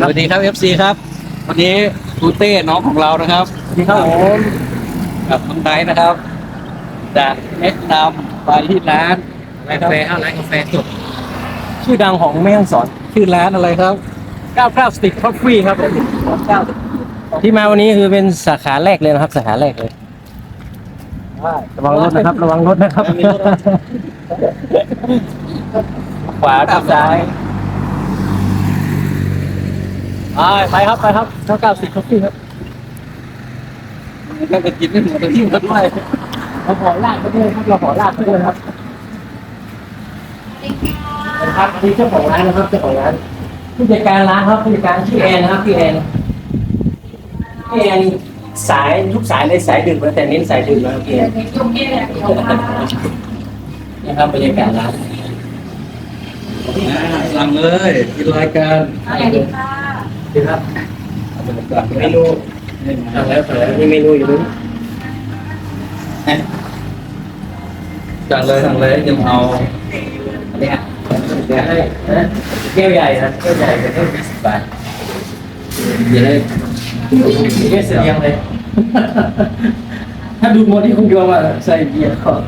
สวัสดีครับ FC ครับ วันนี้คูเต้น้องของเรานะครับสวัสดีครับผมกับน้องไนท์นะครับจะแนะนำไปที่ร้านอะไรคการับแฟห้าร้านกาแฟสดชื่อดังของแม่ฮ่องสอนชื่อร้านอะไรครับ99 Stick Coffee ครับผมที่มาวันนี้คือเป็นสาขาแรกเลยนะครับ สาขาแรกเลย ระวังรถนะครับ ระวังรถนะครับ ขวากับซ้าย ไปไปครับไปครับ99 Stick Coffee ครับเราจะกินไม่หมดแต่ที่มันด้วยเราขอลากไปด้วยครับเราขอลากไปด้วยครับครับอันนี้เจ้าของร้านนะครับเจ้าของร้านผู้จัดการร้านครับผู้จัดการชื่อแอนนะครับพี่แอนพี่แอนสายทุกสายเลยสายดื่มแต่เน้นสายดื่มนะครับพี่แอนนี่ครับบรรยากาศร้านอ่าสั่งเลยกินรายการดีครั บบรรยากาศเมนูสั่งแล้วสั่งแล้วมีเมนูอยู่ด้วยสั่งเลยสั่งเลยยังเอาเนี่ยเดี๋ยวให้นะแก้วใหญ่นะแก้วใหญ่เป็นแก้วยี่สิบบาทเดี๋ยวได้มีแค่เสียงเลยถ้าดูโมที่คงยอมอะใส่เบียร์ก่อน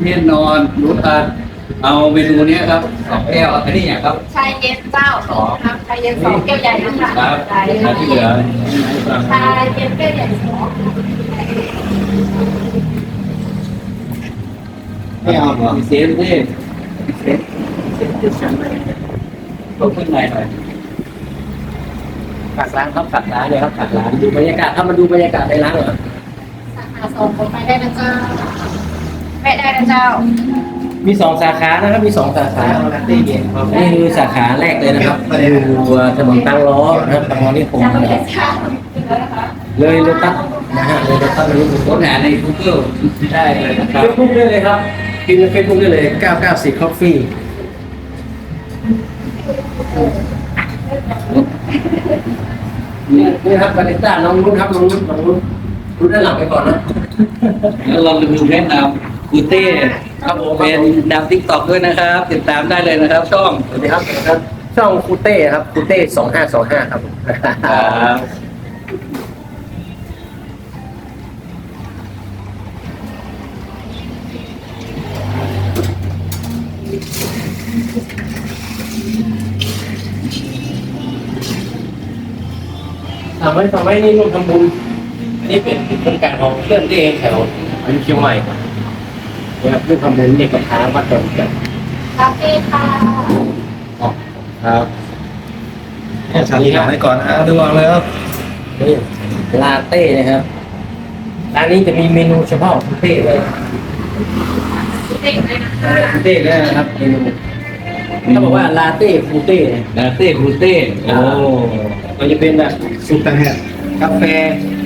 เมียนนอนรู้ทาน เอาเมนูเนี้ยครับสองแก้วอันนี้อย่างครับชายเย็นเจ้าสองครับชายเย็นสองแก้วใหญ่นะคะครับชายเย็นแล้วที่เหลือชายเย็นแก้วใหญ่สองไม่เอาหรอเซฟดิเซฟต้องขึ้นไหนหน่อยฝากร้านครับฝากร้านเลยครับฝากร้านดูบรรยากาศถ้ามาดูบรรยากาศในร้านเหรอสาขาสองผมไปได้นะเจ้าแม่ได้นะเจ้า มีสองสาขานะครับ มีสองสาขานี่คือสาขาแรกเลยนะครับอยู่ถนนตั้งล้อนะครับตางล้อนี่ผมจะนะไม่คได้รับเจ้าแล้วนะคะเลยโลตัสนะฮะเลยโลตัสนี้ค้นหาใน Google ได้เลยนะคเฟรับซบุ๊กได้เลยครับพิมพ์ในเฟซบุ๊กได้เลย 994 Coffee นี่นี่ครับบาริสต้าน้องรุ่นครับน้องรุ่นน้องรุ่นรุ่นด้านหลังไปก่อนนะแล้วเราลืมแนะนำ คูเต้ครับผมเป็นดาวทิกตอกด้วยนะครับ ติดตามได้เลยนะครับ ช่องสวัสดีครับครับช่องคูเต้ครับคูเต้สองห้าสองห้าครับผมครับทำไว้ทำไว้นี่ร่วมทำบุญอันนี้เป็นโครงการของเพื่อนที่เองแถวอายุเชียงใหม่ นะครับร่วมทำบุญเด็กกำพร้าวัดดอนกันคาเฟ่ค่ะครับฉันถามให้ก่อนอะดูเอาเลยครับนี่ลาเต้นะครับร้านนี้จะมีเมนูเฉพาะของคูเต้เลยเด็กเลยนะคะคูเต้เลยนะครับเมนูเขาบอกว่าลาเต้คูเต้เนี่ยดาวเต้คูเต้โอ้มันจะเป็นแบบสุกตังแหกกาแฟ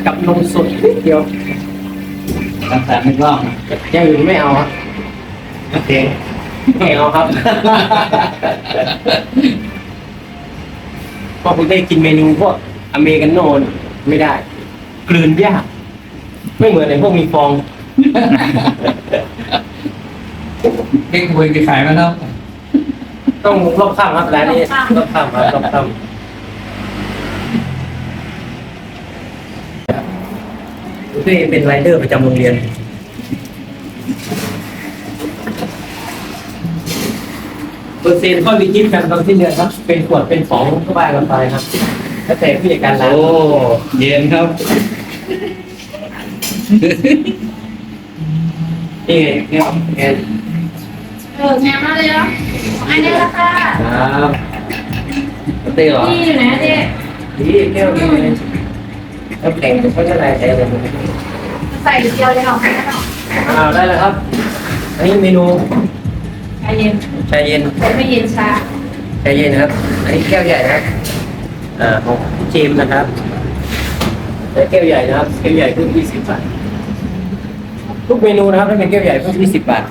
กับนมสดนิดเดียว รักษาไม่กล้องอย่างอื่นไม่เอาครับโอเคไม่เอาครับเพราะคุณได้กินเมนูพวกอเมริกาโน่นไม่ได้ กลืนยาก ไม่เหมือนไอ้พวกมีฟองเก้งคุยมีขายไหมครับต้องรอบข้ามครับร้านนี้รอบข้ามครับรอบข้าม คุณได้เป็นไรเดอร์ประจำโรงเรียน เปอร์เซ็นต์ข้อรีจิตกันตอนที่เดือนครับ เป็นขวดเป็นของก็ว่ากันไปครับแล้วแต่ผู้จัดการร้านโอ้เย็นครับนี่ไงเนี่ยแอนเอองานมาเลยแล้วอันนี้ละค่ะครับเต้เหรอนี่อยู่ไหนเจ๊นี่แก้วนี่น้ำแข็งเขาจะอะไรแทนเลย ใส่เดียวเลยหรอไม่หรอกอ้าวได้แล้วครับ อันนี้เมนูชายเย็นชาเย็นแต่ไม่เย็นชาชาเย็นนะครับ อันนี้แก้วใหญ่นะครับอ่าของพี่เจมส์นะครับและแก้วใหญ่นะครับแก้วใหญ่เพิ่ม20บาททุกเมนูนะครับถ้าเป็นแก้วใหญ่เพิ่ม20บาท